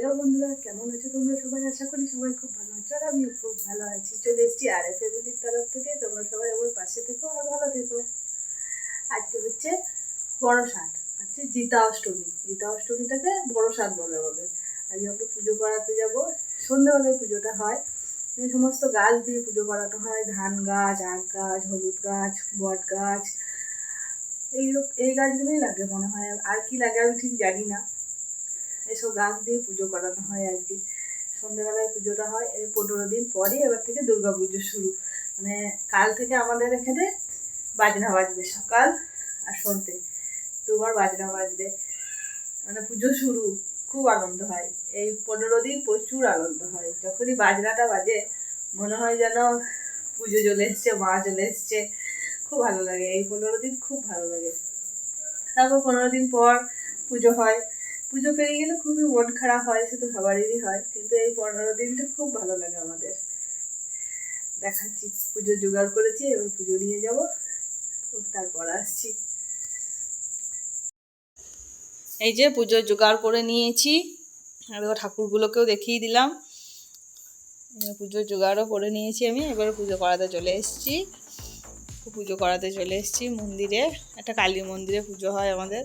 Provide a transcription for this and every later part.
Hello বন্ধুরা, কেমন আছো তোমরা সবাই? আশা করি সবাই খুব ভালো আছো আর আমিও খুব ভালো আছি। চলে এসেছি আর ফ্যামিলির তরফ থেকে। তোমরা সবাই আমার পাশে থেকো আর ভালো থেকো। আজকে হচ্ছে বড় ষাট, হচ্ছে জিতা অষ্টমী। জিতা অষ্টমীটাকে বড় ষাট বলে আমাদের আজকে আমরা পুজো করাতে যাব। সন্ধ্যেবেলায় পুজোটা হয়। সমস্ত গাছ দিয়ে পুজো করানো হয়। ধান গাছ, আখ গাছ, হলুদ গাছ, বট গাছ। এই এই গাছগুলোই লাগে মনে হয়। আর কি লাগে আমি ঠিক জানি না। এসব গাছ দিয়ে পুজো করানো হয় আর কি। সন্ধ্যেবেলায় পুজোটা হয় এই পনেরো দিন পরে এবার থেকে দুর্গা পুজো শুরু। মানে কাল থেকে আমাদের এখানে বাজনা বাজবে সকাল আর সন্ধ্যে। দুবার বাজনা বাজবে। মানে পুজো শুরু, খুব আনন্দ হয়। এই পনেরো দিন প্রচুর আনন্দ হয়। যখনই বাজনাটা বাজে, মনে হয় যেন পুজো চলে এসছে, মা চলে এসছে। খুব ভালো লাগে। এই পনেরো দিন খুব ভালো লাগে। তারপর পনেরো দিন পর পুজো হয়। পুজো পেরিয়ে গেলে খুবই মন খারাপ হয়, সে তো সবারই হয়, কিন্তু এই পনেরো দিনটা খুব ভালো লাগে আমাদের। দেখাচ্ছি, পুজো জোগাড় করেছি, এবার পুজো নিয়ে যাব, তারপর আসছি। এই যে পুজো জোগাড় করে নিয়েছি, আর ঠাকুরগুলোকেও দেখিয়ে দিলাম। পুজো জোগাড়ও করে নিয়েছি আমি, এবার পুজো করাতে চলে এসেছি। পুজো করাতে চলে এসেছি মন্দিরে, একটা কালী মন্দিরে পুজো হয় আমাদের।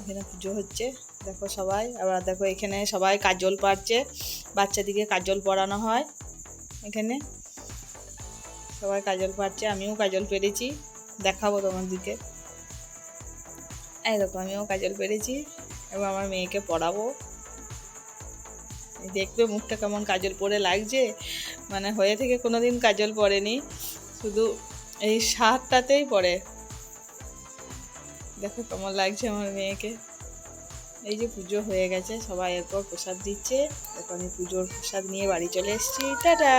এখানে পুজো হচ্ছে। দেখো সবাই, আবার দেখো এখানে সবাই কাজল পাড়ছে। বাচ্চাদিকে কাজল পরানো হয় এখানে। সবাই কাজল পাড়ছে, আমিও কাজল পেরেছি। দেখাবো তোমাদেরকে। এই দেখো, আমিও কাজল পেরেছি। এবং আমার মেয়েকে পড়াবো। দেখবে মুখটা কেমন কাজল পরে লাগছে? মানে হয়ে থেকে কোনো দিন কাজল পরেনি শুধু এই সাতটাতেই পড়ে। দেখো কেমন লাগছে আমার মেয়েকে। এই যে পুজো হয়ে গেছে, সবাই এরপর প্রসাদ দিচ্ছে। এখন আমি পুজোর প্রসাদ নিয়ে বাড়ি চলে এসেছি। টাটা!